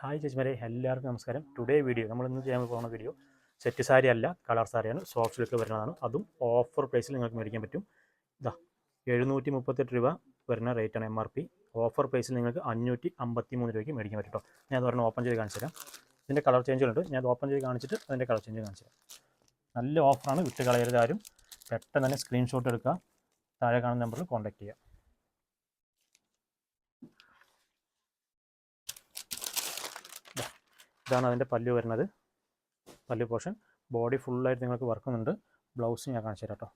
Hi ചേച്ചിമാരെ എല്ലാവർക്കും നമസ്കാരം. Today video നമ്മൾ ഇന്ന് ചെയ്യാൻ പോകുന്ന വീഡിയോ സെറ്റ് സാരി അല്ല കളർ സാരിയാണ് സോഫ്റ്റ് സിൽക്ക് വരുന്നതാണ്. അതും ഓഫർ പ്രൈസിൽ നിങ്ങൾക്ക് മേടിക്കാൻ പറ്റും. ഇതാ എഴുന്നൂറ്റി മുപ്പത്തെട്ട് രൂപ വരുന്ന റേറ്റാണ് എം ആർ പി ഓഫർ പ്രൈസിൽ നിങ്ങൾക്ക് അഞ്ഞൂറ്റി അമ്പത്തി മൂന്ന് രൂപയ്ക്ക് മേടിക്കാൻ പറ്റും കേട്ടോ ഞാൻ അത് ഓപ്പൺ ചെയ്ത് കാണിച്ചു തരാം ഇതിന്റെ കളർ ചേഞ്ചുകളുണ്ട് ഞാൻ അത് ഓപ്പൺ ചെയ്ത് കാണിച്ചിട്ട് അതിന്റെ കളർ ചേഞ്ച് കാണിച്ചു തരാം നല്ല ഓഫറാണ് വിട്ട് കളയരുത് ആരും. പെട്ടെന്ന് തന്നെ സ്ക്രീൻഷോട്ട് എടുക്കുക. താഴെ കാണുന്ന നമ്പറിൽ കോൺടാക്ട് ചെയ്യുക. ഇതാണ് അതിന്റെ പല്ലു വരുന്നത്. പല്ലു പോർഷൻ. ബോഡി ഫുള്ളായിട്ട് നിങ്ങൾക്ക് വർക്കുന്നുണ്ട് ബ്ലൗസ് ഞാൻ കാണിച്ചു തരാം കേട്ടോ.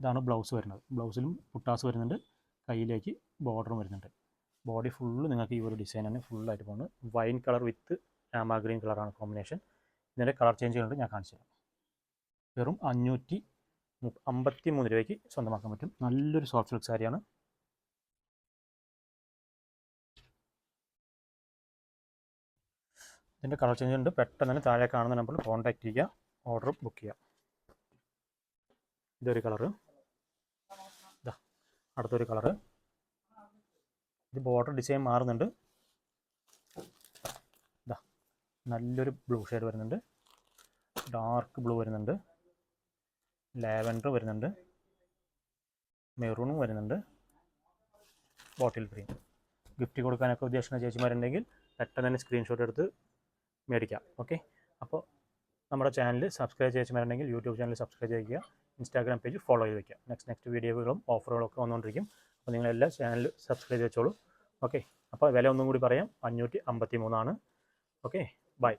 ഇതാണ് ബ്ലൗസ് വരുന്നത്. ബ്ലൗസിലും പുട്ടാസ് വരുന്നുണ്ട്. കയ്യിലേക്ക് ബോർഡറും വരുന്നുണ്ട്. ബോഡി ഫുള്ള് നിങ്ങൾക്ക് ഈ ഒരു ഡിസൈൻ തന്നെ ഫുള്ളായിട്ട് പോകുന്നത് wine colour with Rama green കളറാണ് കോമ്പിനേഷൻ ഇതിന്റെ കളർ ചേഞ്ച് ചേഞ്ചുകളുണ്ട് ഞാൻ കാണിച്ചു തരാം. വെറും അഞ്ഞൂറ്റി അമ്പത്തി മൂന്ന് രൂപയ്ക്ക് സ്വന്തമാക്കാൻ പറ്റും. നല്ലൊരു സോഫ്റ്റ് സിൽക്ക് സാരിയാണ് ഇതിന്റെ കളർ ചേഞ്ച് ഉണ്ട്. പെട്ടെന്ന് തന്നെ താഴെ കാണുന്ന നമ്പറിൽ കോൺടാക്ട് ചെയ്യുക. ഓർഡർ ബുക്ക് ചെയ്യാം ഇതൊരു കളർ ഇതാ അടുത്തൊരു കളറ് ഇത് ബോർഡർ ഡിസൈൻ മാറുന്നുണ്ട്. ഇതാ നല്ലൊരു ബ്ലൂ ഷെയ്ഡ് വരുന്നുണ്ട്. ഡാർക്ക് ബ്ലൂ വരുന്നുണ്ട്. ലാവൻഡർ വരുന്നുണ്ട്. മെറൂണും വരുന്നുണ്ട്. ബോട്ടിൽ ഗ്രീൻ ഗിഫ്റ്റ് കൊടുക്കാനൊക്കെ ഉദ്ദേശിക്കുന്ന ചേച്ചിമാരുണ്ടെങ്കിൽ പെട്ടെന്ന് തന്നെ സ്ക്രീൻഷോട്ട് എടുത്ത് മേടിക്കാം. ഓക്കെ അപ്പോൾ നമ്മുടെ ചാനൽ സബ്സ്ക്രൈബ് ചേച്ചിമാരുണ്ടെങ്കിൽ യൂട്യൂബ് ചാനൽ സബ്സ്ക്രൈബ് ചെയ്യുക. ഇൻസ്റ്റാഗ്രാം പേജ് ഫോളോ ചെയ്ത് വയ്ക്കുക നെക്സ്റ്റ് നെക്സ്റ്റ് വീഡിയോകളും ഓഫറുകളൊക്കെ വന്നുകൊണ്ടിരിക്കും അപ്പോൾ നിങ്ങളെല്ലാം ചാനൽ സബ്സ്ക്രൈബ് ചെയ്ത് വെച്ചോളൂ ഓക്കെ അപ്പോൾ വില ഒന്നും കൂടി പറയാം. അഞ്ഞൂറ്റി അമ്പത്തി മൂന്നാണ് ഓക്കെ ബൈ